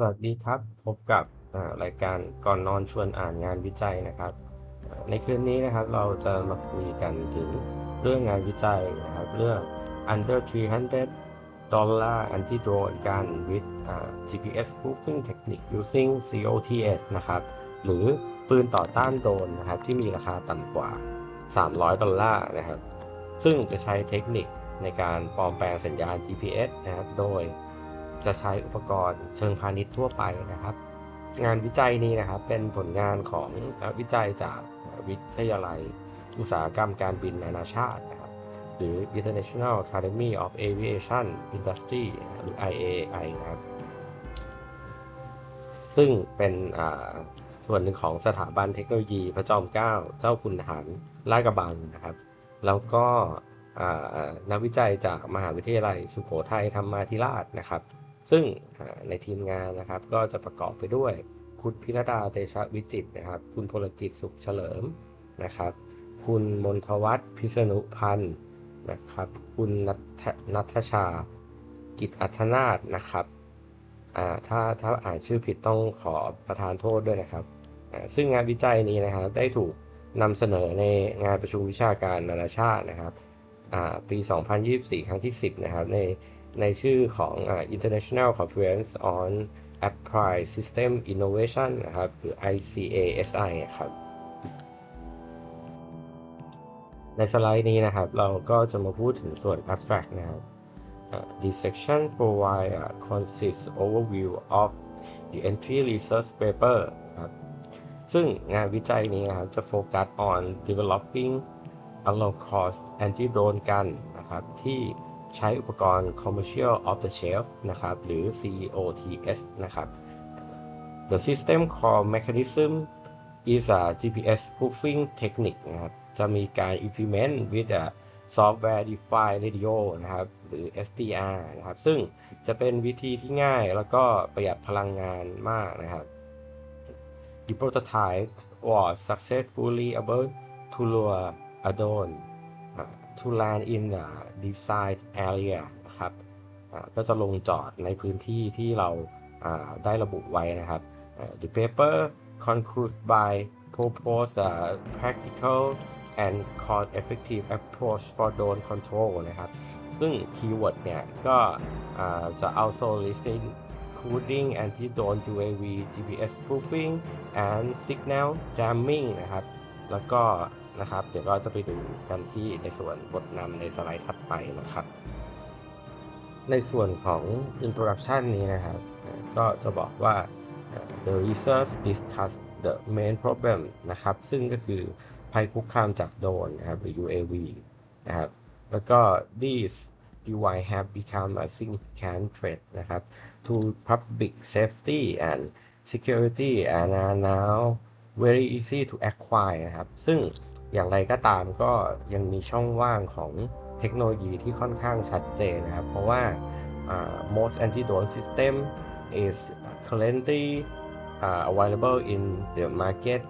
สวัสดีครับ พบกับรายการก่อนนอนชวนอ่านงานวิจัยนะครับ ในคืนนี้นะครับเราจะมาคุยกันถึงเรื่องงานวิจัยนะครับ เรื่อง under 300 dollar anti drone gun with GPS spoofing technique using COTS นะครับ หรือปืนต่อต้านโดรนนะครับที่มีราคาต่ำกว่า 300 ดอลลาร์นะครับ ซึ่งจะใช้เทคนิคในการปลอมแปลงสัญญาณ GPS นะครับ โดย จะใช้อุปกรณ์เชิงพาณิชย์ทั่วไปนะครับ งานวิจัยนี้นะครับเป็นผลงานของนักวิจัยจากวิทยาลัย อุตสาหกรรมการบินนานาชาตินะครับหรือ International Academy of Aviation Industry หรือ IAI นะครับ ซึ่งเป็นอ่าส่วนหนึ่งของสถาบันเทคโนโลยีพระจอมเกล้าเจ้าคุณทหารลาดกระบังนะครับ แล้วก็อ่านักวิจัยจากมหาวิทยาลัยสุโขทัยธรรมาธิราชนะครับ ซึ่งในทีมงานนะครับก็จะประกอบไปด้วย คุณพิรดาเตชะวิจิตนะครับ คุณพลกิจสุขเฉลิมนะครับ คุณมนทวัฒน์พิษณุพันธ์นะครับ คุณนัทนัทชา กิจอัธนาถนะครับถ้าถ้าอ่านชื่อผิดต้องขอประทานโทษด้วยนะครับ ซึ่งงานวิจัยนี้นะครับ ได้ถูกนำเสนอในงานประชุมวิชาการนานาชาตินะครับปี 2024 ครั้งที่ 10 นะครับ ใน ในชื่อของ International Conference on Applied System Innovation นะครับหรือ ICASI ครับในสไลด์นี้นะครับ เราก็จะมาพูดถึงส่วน abstract นะครับ Uh, this section provide a concise overview of the entry research paper ครับซึ่งงานวิจัยนี้นะครับ จะโฟกัส on developing a low cost anti drone gun นะครับที่ ใช้อุปกรณ์ commercial off the shelf นะครับ หรือ COTS นะครับ The system core mechanism is a GPS spoofing technique นะครับ จะมีการ implement with a software defined radio นะครับ หรือ SDR นะครับ ซึ่งจะเป็นวิธีที่ง่ายแล้วก็ประหยัดพลังงานมากนะครับ The prototype was successfully able to lure a drone to land in the desired area นะครับก็จะลงจอดในพื้นที่ที่เราได้ระบุไว้นะครับ The paper concludes by propose a practical and cost-effective approach for drone control นะครับ ซึ่งคีย์เวิร์ดเนี่ยก็จะเอา soliciting including anti-drone UAV GPS spoofing and signal jamming นะครับ แล้วก็ นะครับ เดี๋ยวเราจะไปดูกันที่ในส่วนบทนำในสไลด์ถัดไปนะครับ ในส่วนของ introduction นี้นะครับ ก็จะบอกว่า the research discuss the main problem นะครับ ซึ่งก็คือภัยคุกคามจากโดนนะครับหรือ UAV นะครับแล้วก็ these device have become a significant threat นะครับ to public safety and security and are now very easy to acquire นะครับ ซึ่ง อย่างไรก็ตามก็ยังมีช่องว่างของเทคโนโลยีที่ค่อนข้างชัดเจนนะครับ เพราะว่า most anti-drone system is currently uh, available in the market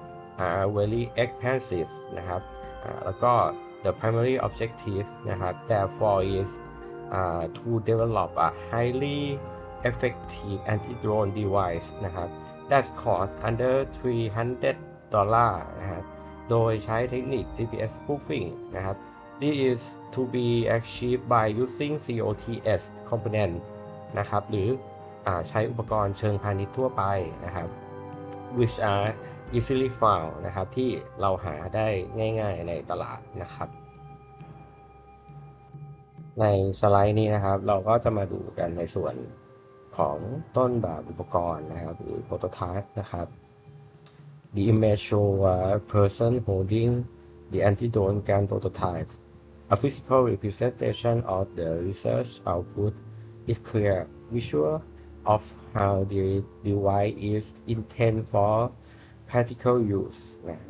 are very expensive นะครับแล้วก็ the primary objective นะครับ therefore is uh, to develop a highly effective anti-drone device นะครับ that's cost under 300ดอลลาร์นะครับ โดยใช้เทคนิค GPS spoofing นะครับ this is to be achieved by using COTS component นะครับ หรืออใช้อุปกรณ์เชิงพาณิชย์ทั่วไปนะครับ which are easily found นะครับ ที่เราหาได้ง่ายๆในตลาดนะครับ ในสไลด์นี้นะครับ เราก็จะมาดูกันในส่วนของต้นแบบอุปกรณ์นะครับ หรือ prototype นะครับ The image show a person holding the anti-drone gun prototype. A physical representation of the research output is clear visual of how the device is intended for practical use. นะ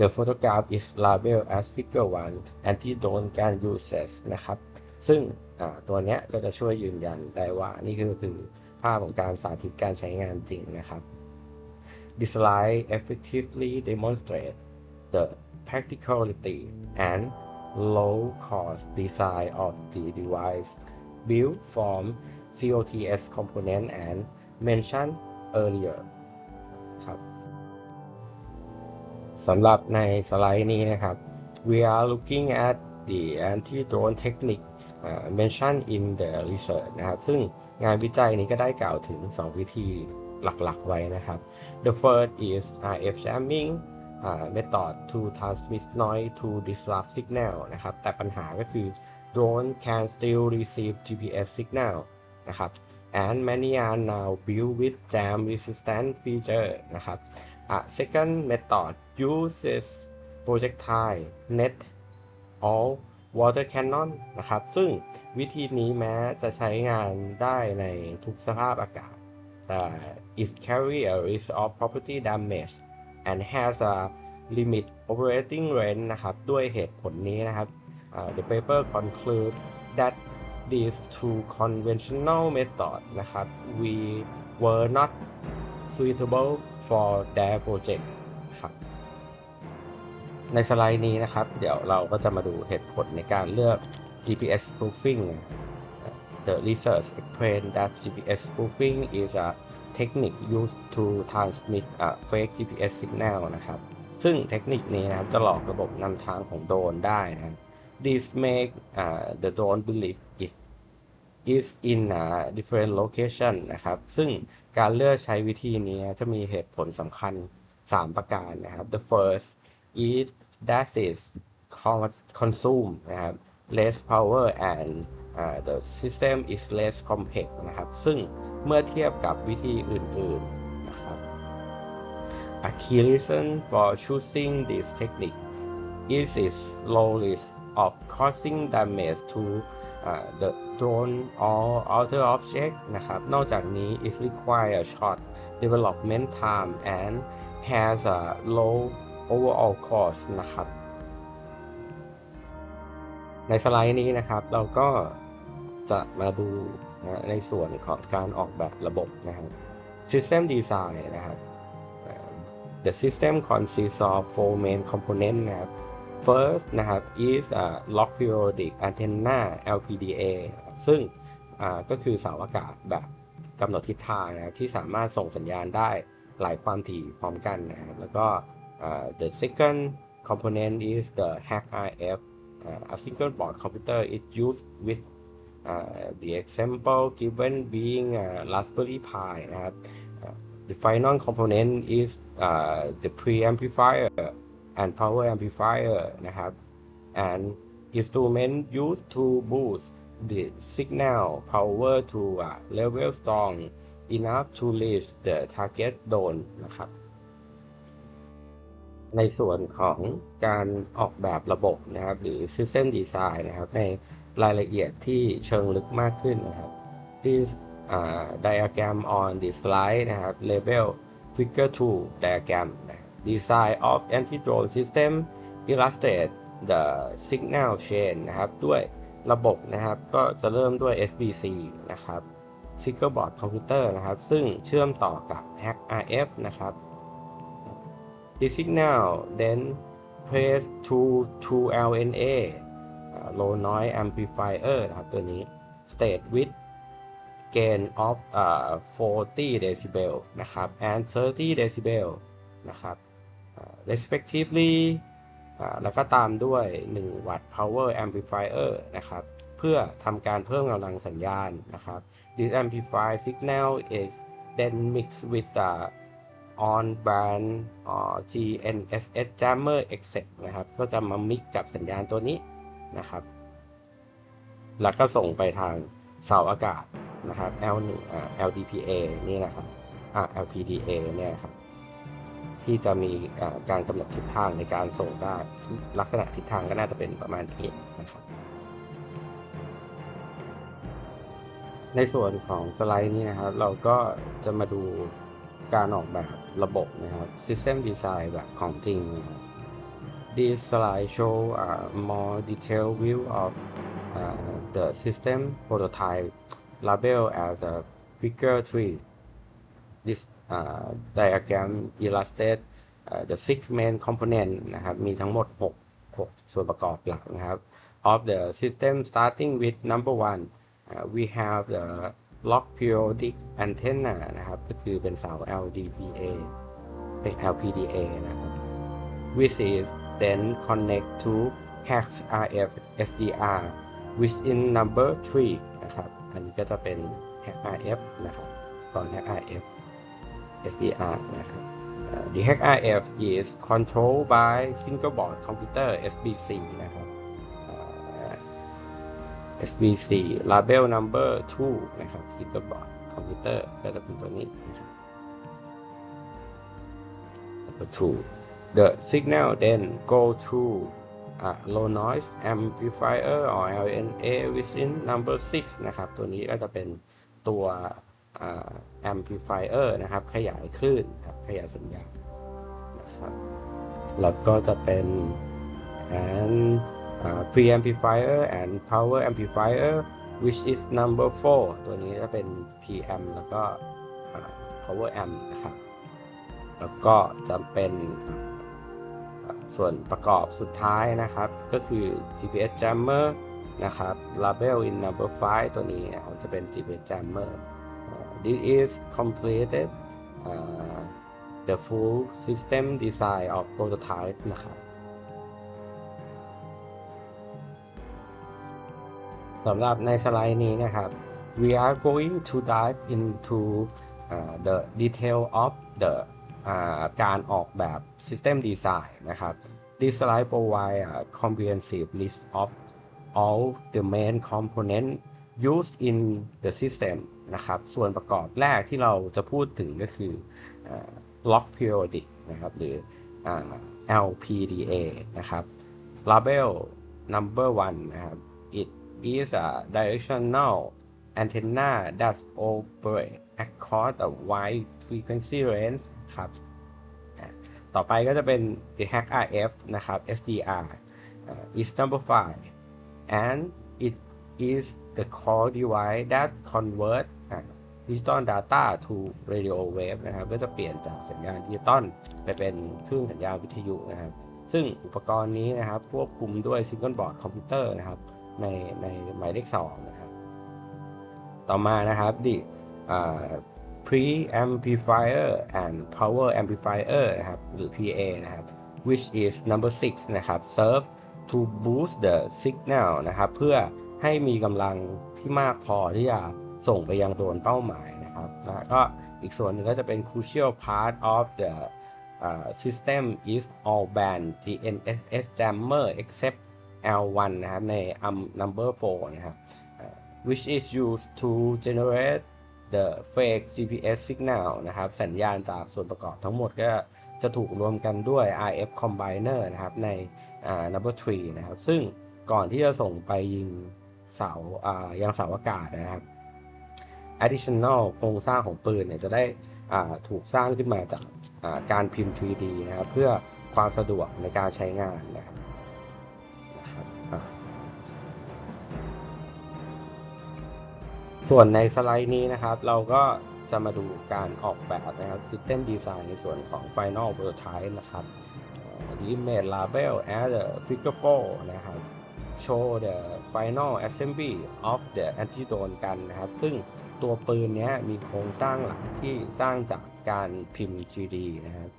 The photograph is labeled as figure 1 anti-drone gun uses นะครับ ซึ่งอ่าตัวเนี้ยก็จะช่วยยืนยันได้ว่านี่คือคือภาพของการสาธิตการใช้งานจริงนะครับ This slide effectively demonstrates the practicality and low cost design of the device built from COTS component and mentioned earlier ครับสำหรับในสไลด์นี้นะครับ we are looking at the anti-drone technique uh, mentioned in the research นะครับ ซึ่งงานวิจัยนี้ก็ได้กล่าวถึง 2 วิธี หลักๆ ไว้นะครับ the first is RF jamming uh, method to transmit noise to disrupt signal นะครับ แต่ปัญหาก็คือ drone can still receive GPS signal นะครับ and many are now built with jam resistant feature นะครับ A second method uses projectile net or water cannon นะครับ ซึ่งวิธีนี้แม้จะใช้งานได้ในทุกสภาพอากาศ แต่ it carry a risk of property damage and has a limit operating range นะครับ ด้วยเหตุผลนี้นะครับ uh, the paper conclude that these two conventional methods นะครับ we were not suitable for their project ครับในสไลด์นี้นะครับ เดี๋ยวเราก็จะมาดูเหตุผลในการเลือก GPS spoofing The research explained that GPS spoofing is a technique used to transmit a fake GPS signal นะครับ ซึ่งเทคนิคนี้นะครับจะหลอกระบบนำทางของโดรนได้นะครับ This make uh, the drone believe it is in a different location นะครับ ซึ่งการเลือกใช้วิธีนี้จะมีเหตุผลสำคัญ 3 ประการนะครับ The first is that is consume นะครับ less power and the system is less complex นะครับ ซึ่งเมื่อเทียบกับวิธีอื่น ๆ นะครับ A key reason for choosing this technique is its low risk of causing damage to uh, the drone or other object นะครับ นอกจากนี้ it requires short development time and has a low overall cost นะครับ ในสไลด์นี้นะครับเราก็ จะมาดูนะในส่วนของการออกแบบระบบนะครับ System Design นะครับ The system consists of four main components นะครับ First นะครับ is a lock periodic antenna LPDA ซึ่งก็คือเสาอากาศแบบกำหนดทิศทางนะครับที่สามารถส่งสัญญาณได้หลายความถี่พร้อมกันนะครับแล้วก็ the second component is the hack RF a single board computer is used with uh, the example given being uh, Raspberry Pi นะครับ the final component is uh, the preamplifier and power amplifier นะครับ and instrument used to boost the signal power to a level strong enough to reach the target drone นะครับในส่วนของการออกแบบระบบนะครับ หรือ System Design นะครับใน รายละเอียดที่เชิงลึกมากขึ้นนะครับ This diagram on the slide นะครับ Level Figure 2 diagram Design of anti-drone system illustrate the signal chain นะครับ ด้วยระบบนะครับ ก็จะเริ่มด้วย SBC นะครับ Single Board Computer นะครับ ซึ่งเชื่อมต่อกับ Hack RF นะครับ The signal then press to to LNA low noise amplifier นะครับตัวนี้ state with gain of uh, 40 decibel นะครับ and 30 decibel นะครับ uh, respectively แล้วก็ตามด้วย 1 วัตต์ power amplifier นะครับ เพื่อทำการเพิ่มกำลังสัญญาณนะครับ this amplified signal is then mixed with the on band GNSS jammer exec นะครับ ก็จะมามิกกับสัญญาณตัวนี้ นะครับ แล้วก็ส่งไปทางเสาอากาศนะครับ L1 อ่า LDPA นี่นะครับอ่า LPDA เนี่ยครับ ที่จะมีการกำหนดทิศทางในการส่งได้ ลักษณะทิศทางก็น่าจะเป็นประมาณนี้นะครับ ในส่วนของสไลด์นี้นะครับ เราก็จะมาดูการออกแบบระบบนะครับ System Design แบบของจริงนะครับ This slide show a more detailed view of uh, the system prototype labeled as a figure 3. This uh, diagram illustrates uh, the six main component นะครับ มีทั้งหมด 6 6 ส่วนประกอบหลักนะครับ of the system starting with number one uh, we have the lock periodic antenna นะครับ ก็คือเป็นเสา LDPA เป็น LPDA นะครับ which is then connect to hex RF SDR within number 3 นะครับ อันนี้ก็จะเป็น hex RF นะครับตอน hex RF SDR นะครับ Uh, the hack RF is controlled by single board computer SBC นะครับ uh, SBC label number 2 นะครับ single board computer ก็จะเป็นตัวนี้นะครับ number 2 the signal then go to a low noise amplifier or LNA within number 6 นะครับ ตัวนี้ก็จะเป็นตัว amplifier นะครับ ขยายคลื่นครับ ขยายสัญญาณนะครับแล้วก็จะเป็น and uh, preamplifier and power amplifier which is number 4 ตัวนี้จะเป็น PM แล้วก็ uh, power amp นะครับ แล้วก็จะเป็น ส่วนประกอบสุดท้ายนะครับ ก็คือ GPS jammer นะครับ label in number 5 ตัวนี้นะครับจะเป็น GPS jammer this is completed uh, the full system design of prototype นะครับสำหรับในสไลด์นี้นะครับ we are going to dive into uh, the detail of the การออกแบบ system design นะครับ this slide provide a comprehensive list of all the main components used in the system นะครับ ส่วนประกอบแรกที่เราจะพูดถึงก็คือ lock periodic นะครับหรือ LPDA นะครับ label number one นะครับ it is a directional antenna that operates across a wide frequency range ครับต่อไปก็จะเป็น the hack RF นะครับ SDR is number five and it is the core device that convert digital data to radio wave นะครับก็จะเปลี่ยนจากสัญญาณดิจิตอลไปเป็นคลื่นสัญญาณวิทยุนะครับ ซึ่งอุปกรณ์นี้นะครับควบคุมด้วย single board computer นะครับในในหมายเลข2นะครับ ต่อมานะครับ the uh, preamplifier and power amplifier นะครับหรือ PA นะครับ which is number 6 นะครับ serve to boost the signal นะครับ เพื่อให้มีกำลังที่มากพอที่จะส่งไปยังโดนเป้าหมายนะครับแล้วก็อีกส่วนหนึ่งก็จะเป็น crucial part of the uh, system is all band GNSS jammer except L1 นะครับใน um, number 4 นะครับ which is used to generate the fake GPS signal นะครับ สัญญาณจากส่วนประกอบทั้งหมดก็จะถูกรวมกันด้วย RF combiner นะครับ ใน number 3นะครับ ซึ่งก่อนที่จะส่งไปยิงเสายังเสาอากาศนะครับ additional โครงสร้างของปืนเนี่ยจะได้ถูกสร้างขึ้นมาจากการพิมพ์ 3D นะครับ เพื่อความสะดวกในการใช้งานนะครับ ส่วนในสไลด์นี้นะครับ เราก็จะมาดูการออกแบบนะครับ System Design ในส่วนของ Final Prototype นะครับ The image label as the figure 4 นะครับ show the final assembly of the anti-drone กันนะครับ ซึ่งตัวปืนนี้มีโครงสร้างหลักที่สร้างจากการพิมพ์ 3D นะครับ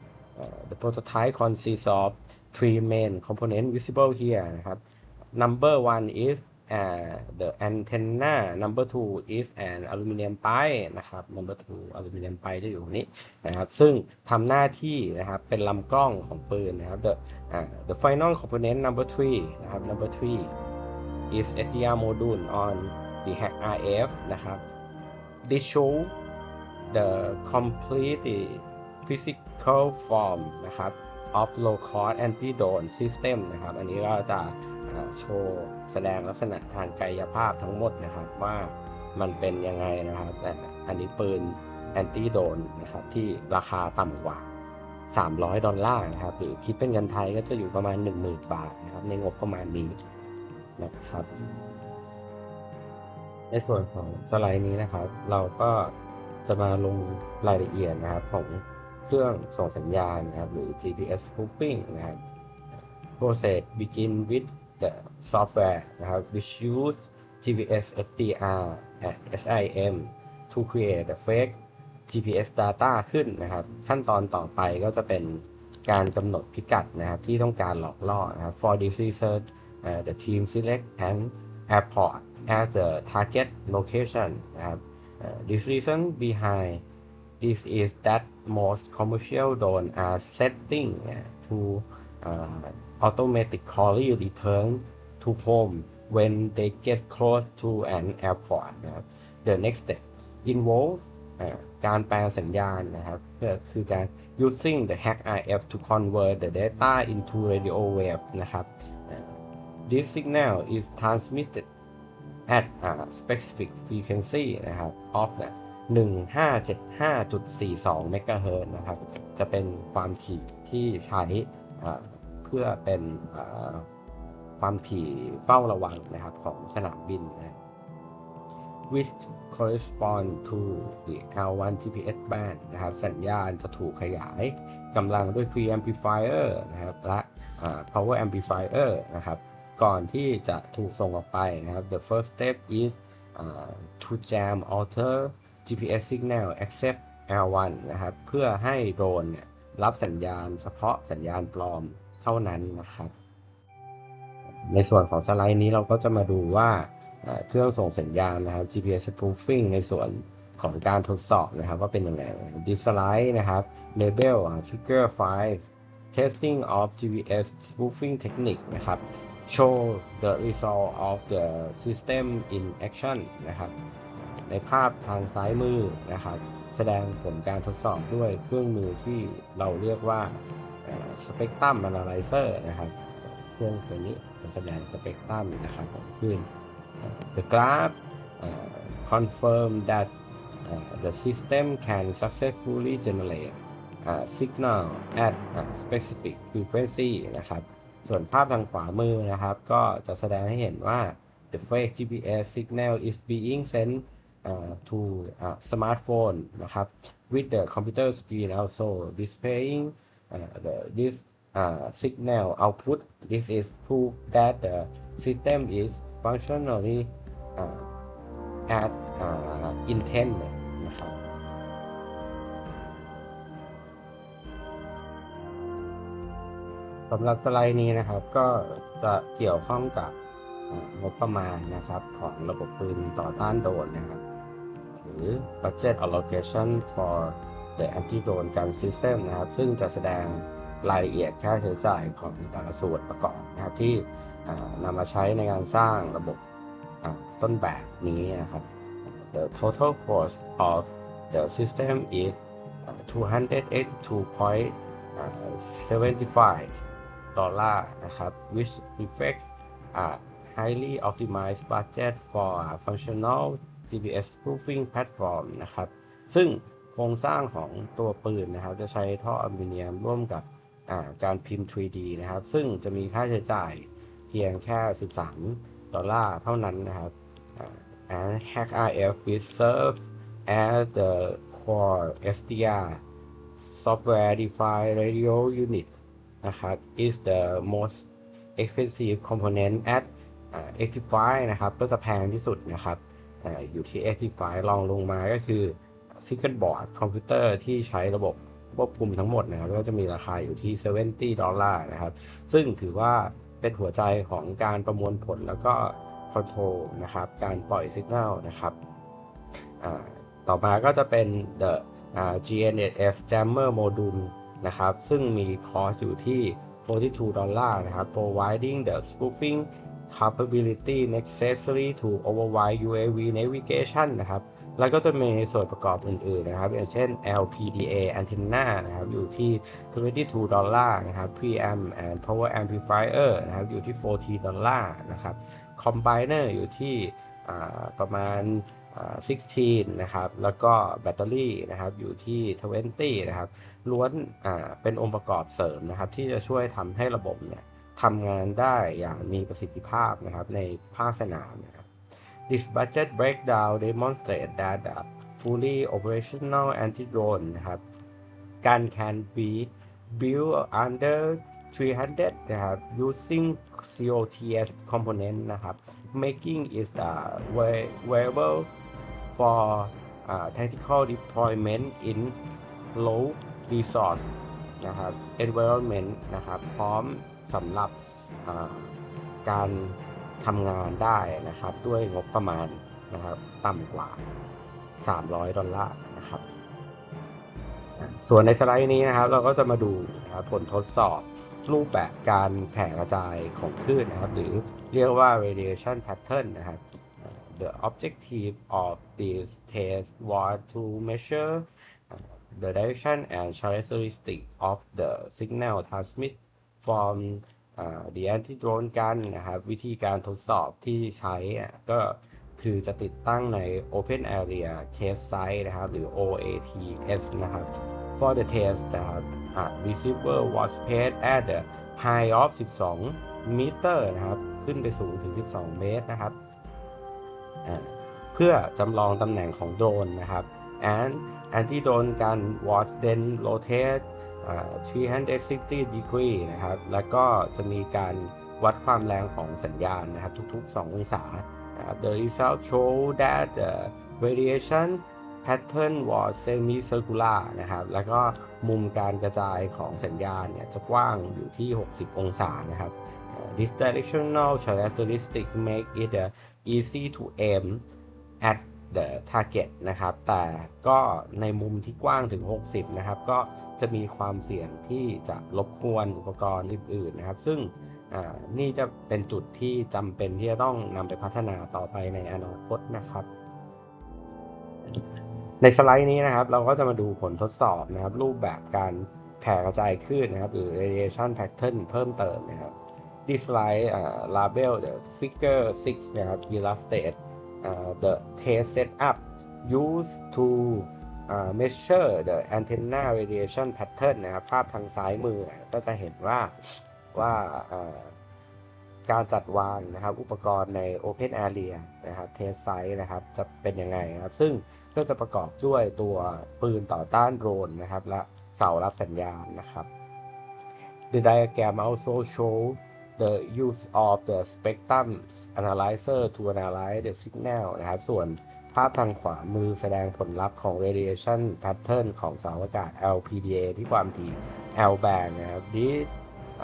uh, the prototype consists of three main components visible here นะครับ number one is uh, the antenna number two is an aluminum pipe นะครับ number two aluminum pipe จะอยู่นี้นะครับ ซึ่งทำหน้าที่นะครับ เป็นลำกล้องของปืนนะครับ the uh, the final component number three นะครับ number three is SDR module on the hack RF นะครับ this show the complete physical form นะครับ of low cost anti drone system นะครับ อันนี้ก็จะโชว์ แสดงลักษณะทางกายภาพทั้งหมดนะครับว่ามันเป็นยังไงนะครับอันนี้ปืนแอนตี้โดนนะครับที่ราคาต่ำกว่า 300 ดอลลาร์นะครับหรือคิดเป็นเงินไทยก็จะอยู่ประมาณ 10,000 บาทนะครับในงบประมาณนี้นะครับ ในส่วนของสไลด์นี้นะครับ เราก็จะมาลงรายละเอียดนะครับของเครื่องส่งสัญญาณนะครับหรือ GPS spoofing นะครับ process begin with the software นะครับ which use GPS SDR and SIM to create a fake GPS data ขึ้นนะครับ ขั้นตอนต่อไปก็จะเป็นการกำหนดพิกัดนะครับ ที่ต้องการหลอกล่อนะครับ for this research uh, the team select an airport as the target location นะครับ uh, this reason behind this is that most commercial drone are setting uh, to uh, automatically return to home when they get close to an airport นะครับ the next step involve การแปลสัญญาณนะครับเพื่อคือการ using the hack RF to convert the data into radio wave นะครับ this signal is transmitted at a specific frequency นะครับ of 1575.42 MHz นะครับ จะเป็นความถี่ที่ใช้ พื่อเป็นความถี่เฝ้าระวังนะครับของสนามบินนะ which correspond to the L1 GPS band นะครับสัญญาณจะถูกขยายกำลังด้วย preamplifier นะครับและ power amplifier นะครับก่อนที่จะถูกส่งออกไปนะครับ the first step is uh, to jam alter GPS signal except L1 นะครับเพื่อให้โดรนรับสัญญาณเฉพาะสัญญาณปลอม เท่านั้นนะครับ ในส่วนของสไลด์นี้เราก็จะมาดูว่าเครื่องส่งสัญญาณนะครับ GPS spoofing ในส่วนของการทดสอบนะครับ ว่าเป็นยังไงดิสไลด์นะครับ label อ่า trigger 5 testing of GPS spoofing technique นะครับ show the result of the system in action นะครับ ในภาพทางซ้ายมือนะครับ แสดงผลการทดสอบด้วยเครื่องมือที่เราเรียกว่า Spectrum Analyzer นะครับเครื่องตัวนี้จะแสดงสเปกตรัมนะครับของคลื่น The graph uh, confirm that uh, the system can successfully generate uh, signal at a specific frequency นะครับส่วนภาพทางขวามือนะครับ ก็จะแสดงให้เห็นว่า the fake GPS signal is being sent uh, to a smartphone นะครับ with the computer screen also displaying the, this uh, signal output. This is proof that the system is functionally uh, at uh, intent นะครับสำหรับสไลด์นี้นะครับก็จะเกี่ยวข้องกับงบประมาณนะครับของระบบปืนต่อต้านโดรนนะครับหรือ budget allocation for the anti-drone gun system นะครับ ซึ่งจะแสดงรายละเอียดค่าใช้จ่ายของแต่ละส่วนประกอบนะครับที่นำมาใช้ในการสร้างระบบอ่าต้นแบบนี้นะครับ The total cost of the system is 282.75 ดอลลาร์นะครับ which reflect a highly optimized budget for a functional GPS spoofing platform นะครับ ซึ่ง โครงสร้างของตัวปืนนะครับ จะใช้ท่ออลูมิเนียมร่วมกับาการพิมพ์ 3D นะครับ ซึ่งจะมีค่าใช้จ่ายเพียงแค่ 13 ดอลลาร์เท่านั้นนะครับอ่า and Hack RF which serve as the core SDR software defined radio unit นะครับ is the most expensive component at อ่า85นะครับ ก็จะแพงที่สุดนะครับอาอยู่ที่85ลองลงมาก็คือ Single Board คอมพิวเตอร์ที่ใช้ระบบควบคุมทั้งหมดนะครับก็จะมีราคาอยู่ที่ 70 ดอลลาร์นะครับ ซึ่งถือว่าเป็นหัวใจของการประมวลผลแล้วก็คอนโทรลนะครับ การปล่อยสัญญาณนะครับต่อมาก็จะเป็น the GNSS Jammer Module นะครับ ซึ่งมีคอสอยู่ที่ 42 ดอลลาร์นะครับ providing the spoofing capability necessary to override UAV navigation นะครับ แล้วก็จะมีส่วนประกอบอื่นๆนะครับ อย่างเช่น LPDA antenna นะครับ อยู่ที่ 22 ดอลลาร์นะครับ preamp and power amplifier นะครับ อยู่ที่ 40 ดอลลาร์นะครับ combiner อยู่ที่ประมาณ16 นะครับ แล้วก็แบตเตอรี่นะครับ อยู่ที่ 20 นะครับ ล้วนเป็นองค์ประกอบเสริมนะครับ ที่จะช่วยทำให้ระบบเนี่ยทำงานได้อย่างมีประสิทธิภาพนะครับในภาคสนามนะครับ This budget breakdown demonstrates that the fully operational anti-drone นะครับ gun can be built under 300 นะครับ using COTS component นะครับ making it uh, vi- viable for อ่า tactical deployment in low resource นะครับ environment นะครับ พร้อมสำหรับอ่าการ ทำงานได้นะครับด้วยงบประมาณนะครับต่ำกว่า 300 ดอลลาร์นะครับส่วนในสไลด์นี้นะครับ เราก็จะมาดูนะครับผลทดสอบรูปแบบการแผ่กระจายของคลื่นนะครับ หรือเรียกว่า radiation pattern นะครับ The objective of this test was to measure the direction and characteristic of the signal transmit from เหรียญที่โดนกันนะครับ วิธีการทดสอบที่ใช้ก็คือจะติดตั้งใน Open Area Test Site นะครับ หรือ OATS นะครับ for the test นะครับ receiver was placed at the high of 12 meter นะครับ ขึ้นไปสูงถึง 12 เมตรนะครับ เพื่อจำลองตำแหน่งของโดนนะครับ and anti-drone gun was then rotated 360 degree นะครับ แล้วก็จะมีการวัดความแรงของสัญญาณนะครับ ทุกๆ 2 องศานะครับ The result show that the radiation pattern was semicircular นะครับ แล้วก็มุมการกระจายของสัญญาณเนี่ยจะกว้างอยู่ที่ 60 องศานะครับ This directional characteristics make it easy to aim at the target นะครับ แต่ก็ในมุมที่กว้างถึง 60 นะครับ ก็จะมีความเสี่ยงที่จะรบกวนอุปกรณ์อื่นๆนะครับ ซึ่งนี่จะเป็นจุดที่จำเป็นที่จะต้องนำไปพัฒนาต่อไปในอนาคตนะครับ ในสไลด์นี้นะครับ เราก็จะมาดูผลทดสอบนะครับ รูปแบบการแผ่กระจายคลื่นนะครับ หรือ radiation pattern เพิ่มเติมนะครับ This slide uh, label the figure 6 นะครับ illustrate uh, the test setup used to uh, measure the antenna radiation pattern นะครับภาพทางซ้ายมือก็จะเห็นว่าว่าการจัดวางนะครับ อุปกรณ์ใน Open Area นะครับ Test Site นะครับ จะเป็นยังไงนะครับ ซึ่งก็จะประกอบด้วยตัวปืนต่อต้านโดรนนะครับ และเสารับสัญญาณนะครับ The diagram also shows the use of the spectrum analyzer to analyze the signal นะครับ ส่วนภาพทางขวามือแสดงผลลัพธ์ของ radiation pattern ของเสาอากาศ LPDA ที่ความถี่ L band นะครับ This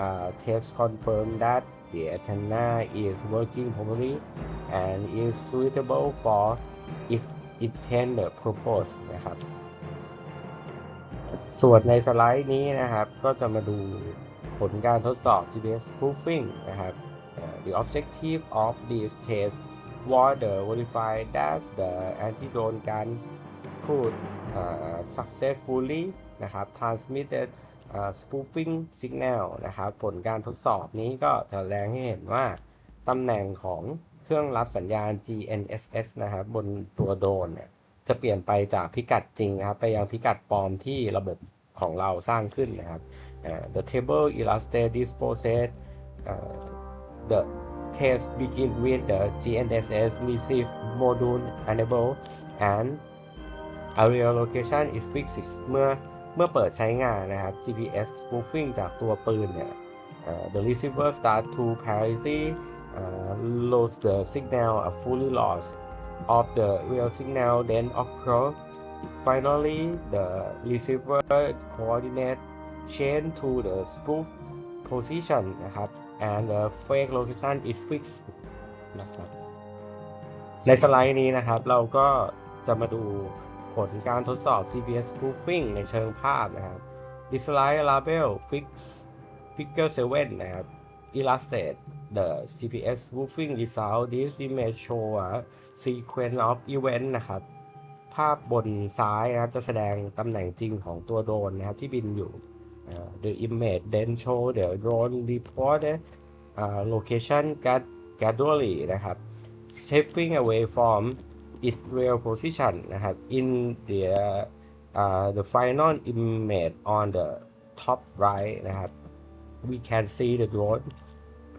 uh, test confirm that the antenna is working properly and is suitable for its intended purpose นะครับ ส่วนในสไลด์นี้นะครับ ก็จะมาดู ผลการทดสอบ GPS spoofing นะครับ The objective of this test was to verify that the anti-drone gun could uh, successfully นะครับ transmitted uh, spoofing signal นะครับ ผลการทดสอบนี้ก็จะแสดงให้เห็นว่าตำแหน่งของเครื่องรับสัญญาณ GNSS นะครับ บนตัวโดรนเนี่ยจะเปลี่ยนไปจากพิกัดจริงนะครับ ไปยังพิกัดปลอมที่ระบบของเราสร้างขึ้นนะครับ the table illustrates this process uh, the test begin with the GNSS receive module enable and area location is fixed เมื่อเมื่อเปิดใช้งานนะครับ GPS spoofing จากตัวปืนเนี่ย uh, the receiver start to parity uh, lose the signal are fully lost of the real signal then occur finally the receiver coordinate change to the spoof position นะครับ and the fake location is fixed นะครับในสไลด์นี้นะครับ เราก็จะมาดูผลการทดสอบ GPS spoofing ในเชิงภาพนะครับ This slide label fix figure 7 นะครับ illustrate the GPS spoofing result this image show a sequence of event นะครับ ภาพบนซ้ายนะครับจะแสดงตำแหน่งจริงของตัวโดรนนะครับที่บินอยู่ the image then show the drone reported uh, location gradually นะครับ shifting away from its real position นะครับ in the uh, the final image on the top right นะครับ we can see the drone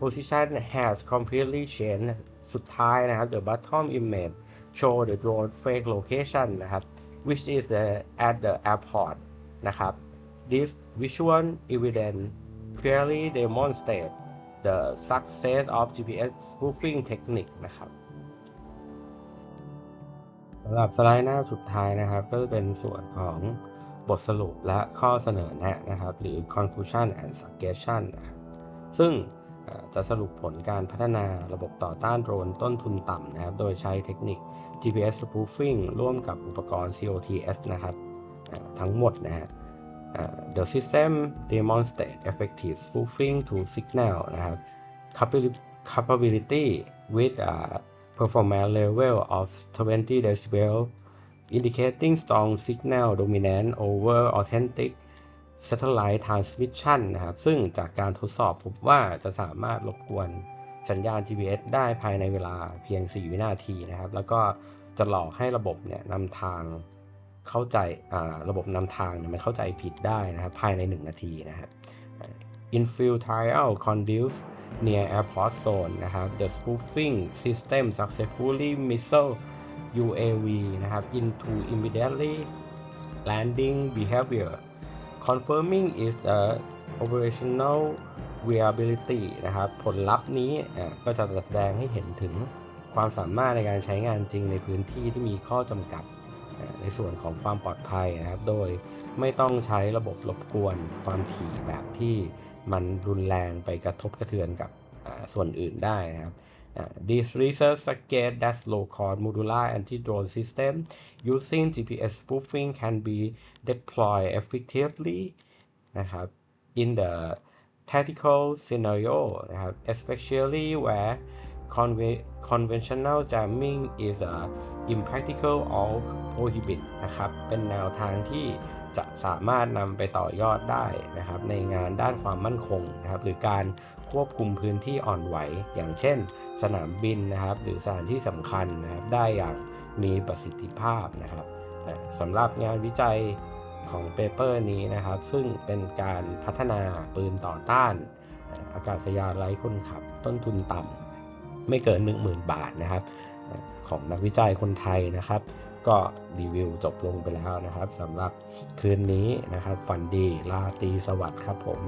position has completely changed สุดท้ายนะครับ the bottom image show the drone fake location นะครับ which is the at the airport นะครับ This visual evidence clearly demonstrate the success of GPS spoofing technique นะครับสำหรับสไลด์หน้าสุดท้ายนะครับ ก็จะเป็นส่วนของบทสรุปและข้อเสนอแนะนะครับ หรือ conclusion and suggestion นะครับซึ่งจะสรุปผลการพัฒนาระบบต่อต้านโดรนต้นทุนต่ำนะครับ โดยใช้เทคนิค GPS spoofing ร่วมกับอุปกรณ์ COTS นะครับทั้งหมดนะฮะ the system demonstrate effective spoofing to signal นะครับ capability with a performance level of 20 decibel indicating strong signal dominance over authentic satellite transmission นะครับ ซึ่งจากการทดสอบพบว่าจะสามารถรบกวนสัญญาณ GPS ได้ภายในเวลาเพียง 4 วินาทีนะครับ แล้วก็จะหลอกให้ระบบเนี่ยนำทาง เข้าใจระบบนำทางมันเข้าใจผิดได้นะครับภายใน 1 นาทีนะครับ infield trial conduce near airport zone นะครับ the spoofing system successfully missile UAV นะครับ into immediately landing behavior confirming its uh, operational viability นะครับ ผลลัพธ์นี้ก็จะแสดงให้เห็นถึงความสามารถในการใช้งานจริงในพื้นที่ที่มีข้อจำกัด ในส่วนของความปลอดภัยนะครับ โดยไม่ต้องใช้ระบบรบกวนความถี่แบบที่มันรุนแรงไปกระทบกระเทือนกับส่วนอื่นได้นะครับ This research suggests that low-cost modular anti-drone system using GPS spoofing can be deployed effectively นะครับ in the tactical scenario นะครับ especially where conventional jamming is impractical or prohibit นะครับเป็นแนวทางที่จะสามารถนำไปต่อยอดได้นะครับในงานด้านความมั่นคงนะครับหรือการควบคุมพื้นที่อ่อนไหว อย่างเช่น สนามบินนะครับหรือสถานที่สำคัญนะครับได้อย่างมีประสิทธิภาพนะครับสำหรับงานวิจัยของเปเปอร์นี้นะครับ ซึ่งเป็นการพัฒนาปืนต่อต้าน อากาศยานไร้คนขับ ต้นทุนต่ำไม่เกิน 10,000 บาทนะครับ ของนักวิจัยคนไทยนะครับ ก็รีวิวจบลงไปแล้วนะครับสำหรับคืนนี้นะครับฝันดีลาตีสวัสดิ์ครับผม